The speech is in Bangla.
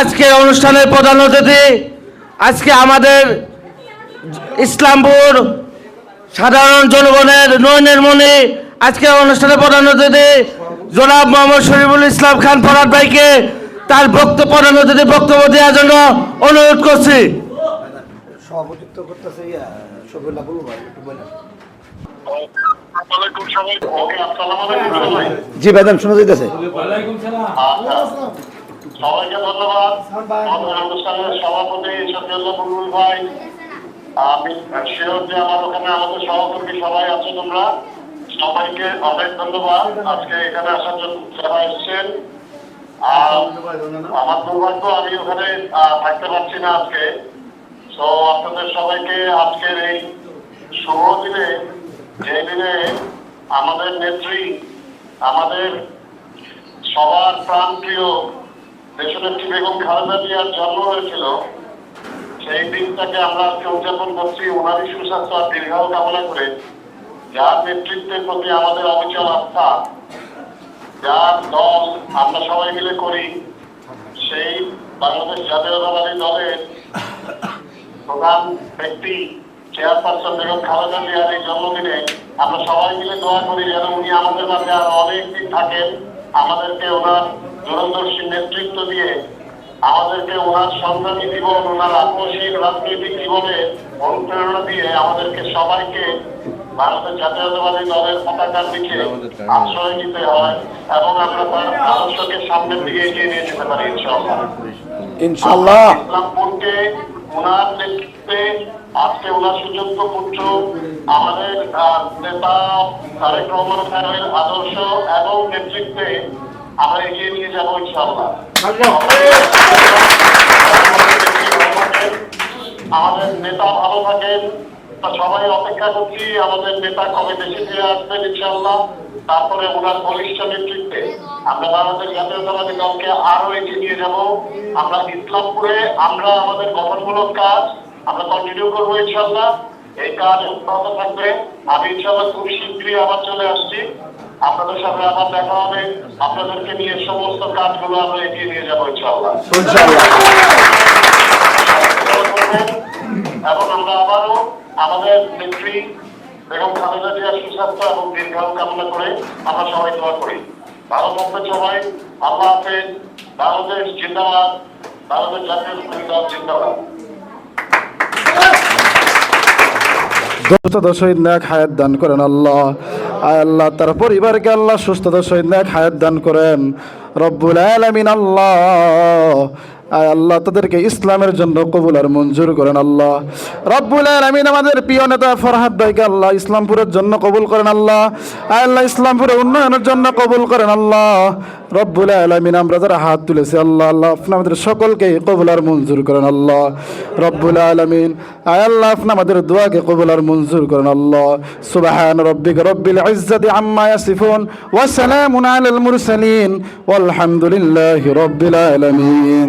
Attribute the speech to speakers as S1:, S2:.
S1: আজকের অনুষ্ঠানের প্রধান অতিথি আজকে আমাদের ইসলামপুর সাধারণ জনগণের নয়নের মনে আজকের অনুষ্ঠানের প্রধান অতিথি জনাব মোহাম্মদ শরীফুল ইসলাম খান ফরাদ ভাইকে তার বক্তব্য প্রধান অতিথি বক্তব্য দেওয়ার জন্য অনুরোধ করছি।
S2: সভাপতিত্ব করতেছে জি ম্যাডাম শোনা যাইতেছে।
S3: আচ্ছা। সবাইকে ধন্যবাদ। অনুষ্ঠানের সভাপতি শফিউল্লাহ বুলবুল ভাই। আমি শিওর যে আমার ওখানে আমাদের সহকর্মী সবাই আছে তোমরা। সবাইকে অনেক ধন্যবাদ। আজকে এখানে আসার জন্য যারা এসছেন। আর আমার দুর্ভাগ্য আমি ওখানে থাকতে পারছি না আজকে। তো আপনাদের সবাইকে আজকের এই শুভ দিনে যে দিনে আমাদের নেত্রী আমাদের সবার প্রাণ প্রিয় সেই বাংলাদেশ জাতীয়তাবাদী দলের প্রধান ব্যক্তি, চেয়ারপারসন বেগম খালেদা জিয়ার এই জন্মদিনে আমরা সবাই মিলে দোয়া করি যেন উনি আমাদের মাঝে আরও অনেক দিন থাকেন। আমাদেরকে ওনার দূরদর্শী নেতৃত্ব দিয়ে আমাদেরকে ওনার সংগ্রামী জীবন ওনার আত্মশীল রাজনৈতিক জীবনে অনুপ্রেরণা দিয়ে আমাদেরকে সবাইকে ভারতের জাতীয়তাবাদী দলের পতাকার দিকে আশ্রয় নিতে হয় এবং আমরা তার আদর্শকে সামনের দিকে এগিয়ে নিয়ে যেতে পারি ইনশাআল্লাহ।
S2: ইনশাল্লাহ
S3: ইসলামপুরকে ওনার নেতৃত্বে আজকে ওনার সুযোগ্য পুত্র আমাদের নেতা তারেক রহমান সাহেবের আদর্শ এবং নেতৃত্বে আমরা এগিয়ে নিয়ে যাব ইনশাল্লাহ আমাদের নেতা ভালো থাকেন। সবাই অপেক্ষা করছি, আমাদের নেতা কবে দেশে ফিরে আসবেন ইনশাআল্লাহ। তারপরে ওনার বলিষ্ঠ নেতৃত্বে আমরা বাংলাদেশ জাতীয়তাবাদী দলকে আরও এগিয়ে নিয়ে যাব। আমরা ইসলামপুরে, আমরা আমাদের গঠনমূলক কাজ, আমরা কন্টিনিউ করব ইনশাআল্লাহ। এই কাজ অব্যাহত থাকবে। আমি ইনশাআল্লাহ খুব শীঘ্রই আবার চলে আসছি। আপনাদের সাথে আবার দেখা হবে। আপনাদেরকে নিয়ে সমস্ত কাজগুলো আমরা এগিয়ে নিয়ে যাব
S2: ইনশাল্লাহ
S3: আবারও আমাদের নেত্রী বেগম খালেদা জিয়ার সুস্বাস্থ্য এবং দীর্ঘায়ু কামনা করে আমরা সবাই দোয়া করি। সবাই আল্লাহ হাফেজ, বাংলাদেশ জিন্দাবাদ, বাংলাদেশ জাতীয় জিন্দাবাদ।
S4: হায়াত দান করেন আল্লাহ। আল্লাহ, তার পরিবারকে আল্লাহ সুস্থতা শহীদ হায়াত দান করেন। রব্বুল আলামিন আল্লাহ। আয় আল্লাহ তাদেরকে ইসলামের জন্য কবুল আর মঞ্জুর করেন আল্লাহ। রব্বুল আলামিন আমাদের প্রিয় নেতা ফরহাদ ভাইকে আল্লাহ ইসলামপুরের জন্য কবুল করেন আল্লাহ। আল্লাহ ইসলামপুরের উন্নয়নের জন্য কবুল করেন আল্লাহ। রব্বুল আলামিন আমরা যারা হাত তুলেছি আল্লাহ আল্লাহ আপনি আমাদের সকলকে কবুল আর মঞ্জুর করেন আল্লাহ। রব্বুল আলামিন আয় আল্লাহ আপনি আমাদের দোয়াকে কবুল আর মঞ্জুর করেন আল্লাহ। সুবহান রব্বিক রব্বিল ইজ্জাতি আম্মা ইয়াসিফুন ওয়া সালামুন আলাল মুরসালিন। ওয়ালহামদুলিল্লাহি রব্বিল আলামিন।